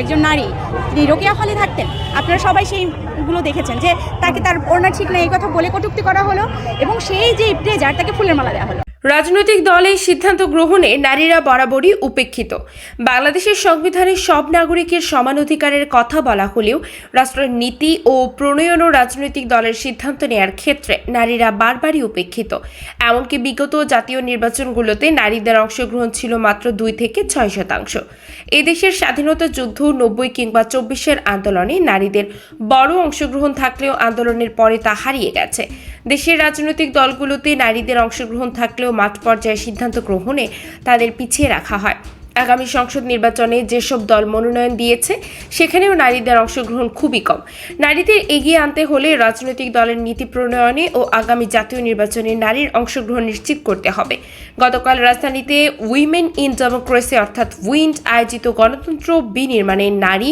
একজন নারী, তিনি রোকেয়া হলে থাকতেন। আপনারা সবাই সেইগুলো দেখেছেন যে তাকে তার ওড়না ঠিক না এই কথা বলে কটুক্তি করা হলো এবং সেই যে ইপ্রেজার তাকে ফুলের মালা দেওয়া হলো। রাজনৈতিক দলে সিদ্ধান্ত গ্রহণে নারীরা বরাবরই উপেক্ষিত। বাংলাদেশের সংবিধানে সব নাগরিকের সমান অধিকারের কথা বলা হলেও রাষ্ট্রের নীতি ও প্রণয়ন ও রাজনৈতিক দলের সিদ্ধান্ত নেয়ার ক্ষেত্রে নারীরা বারবারই উপেক্ষিত। এমনকি বিগত জাতীয় নির্বাচনগুলোতে নারীদের অংশগ্রহণ ছিল মাত্র দুই থেকে ছয় শতাংশ। এদেশের স্বাধীনতা যুদ্ধ নব্বই কিংবা চব্বিশের আন্দোলনে নারীদের বড় অংশগ্রহণ থাকলেও আন্দোলনের পরে তা হারিয়ে গেছে। দেশের রাজনৈতিক দলগুলোতে নারীদের অংশগ্রহণ থাকলেও মাঠ পর্যায়ে সিদ্ধান্ত গ্রহণে তাদের পিছিয়ে রাখা হয়। আগামী সংসদ নির্বাচনে যেসব দল মনোনয়ন দিয়েছে, সেখানেও নারীদের অংশগ্রহণ খুবই কম। নারীদের এগিয়ে আনতে হলে রাজনৈতিক দলের নীতি প্রণয়নে ও আগামী জাতীয় নির্বাচনে নারীর অংশগ্রহণ নিশ্চিত করতে হবে। গতকাল রাজধানীতে উইমেন ইন ডেমোক্রেসি অর্থাৎ উইন্ড আয়োজিত গণতন্ত্র বিনির্মাণে নারী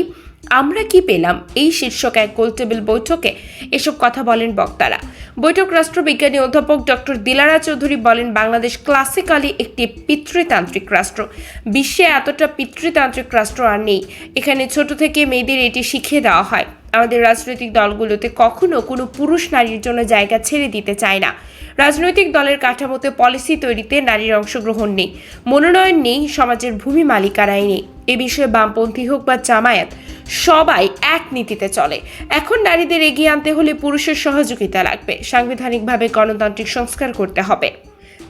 আমরা কি পেলাম? এই শীর্ষক এক গোলটেবিল বৈঠকে এসব কথা বলেন বক্তারা। বৈঠক রাষ্ট্রবিজ্ঞানী অধ্যাপক ডক্টর দিলারা চৌধুরী বলেন, বাংলাদেশ ক্লাসিক্যালি একটি পিতৃতান্ত্রিক রাষ্ট্র। বিশ্বে এতটা পিতৃতান্ত্রিক রাষ্ট্র আর নেই। এখানে ছোট থেকে মেয়েদের এটি শিখিয়ে দেওয়া হয়। আমাদের রাজনৈতিক দলগুলোতে কখনো কোনো পুরুষ নারীর জন্য জায়গা ছেড়ে দিতে চায় না। রাজনৈতিক দলের কাঠামোতে পলিসি তৈরিতে নারীর অংশগ্রহণ নেই। মনোনয়ন নেই, সমাজের ভূমি মালিকানাই নেই। এ বিষয়ে বামপন্থী হোক বা জামায়াত, সবাই এক নীতিতে চলে। এখন নারীদের এগিয়ে আনতে হলে পুরুষের সহযোগিতা লাগবে। সাংবিধানিকভাবে গণতান্ত্রিক সংস্কার করতে হবে।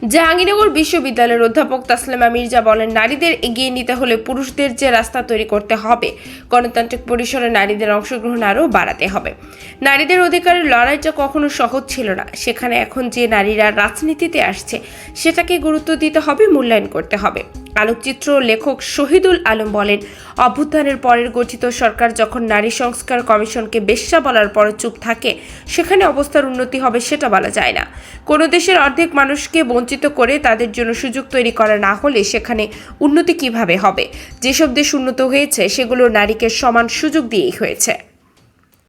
জাহাঙ্গীরনগর বিশ্ববিদ্যালয়ের অধ্যাপক তাসলিমা মির্জা বলেন, নারীদের এগিয়ে নিতে হলে পুরুষদের যে রাস্তা তৈরি করতে হবে, গণতান্ত্রিক পরিসরে নারীদের অংশগ্রহণ আরও বাড়াতে হবে। নারীদের অধিকারের লড়াইটা কখনো সহজ ছিল না। সেখানে এখন যে নারীরা রাজনীতিতে আসছে, সেটাকে গুরুত্ব দিতে হবে, মূল্যায়ন করতে হবে। আলোকচিত্র লেখক শহীদুল আলম বলেন, অভ্যুত্থানের পরের গঠিত সরকার যখন নারী সংস্কার কমিশনকে বেশ্যা বলার পর চুপ থাকে, সেখানে অবস্থার উন্নতি হবে সেটা বলা যায় না। কোনো দেশের অর্ধেক মানুষকে বঞ্চিত করে তাদের জন্য সুযোগ তৈরি করা না হলে সেখানে উন্নতি কীভাবে হবে? যেসব দেশ উন্নত হয়েছে, সেগুলো নারীকে সমান সুযোগ দিয়েই হয়েছে।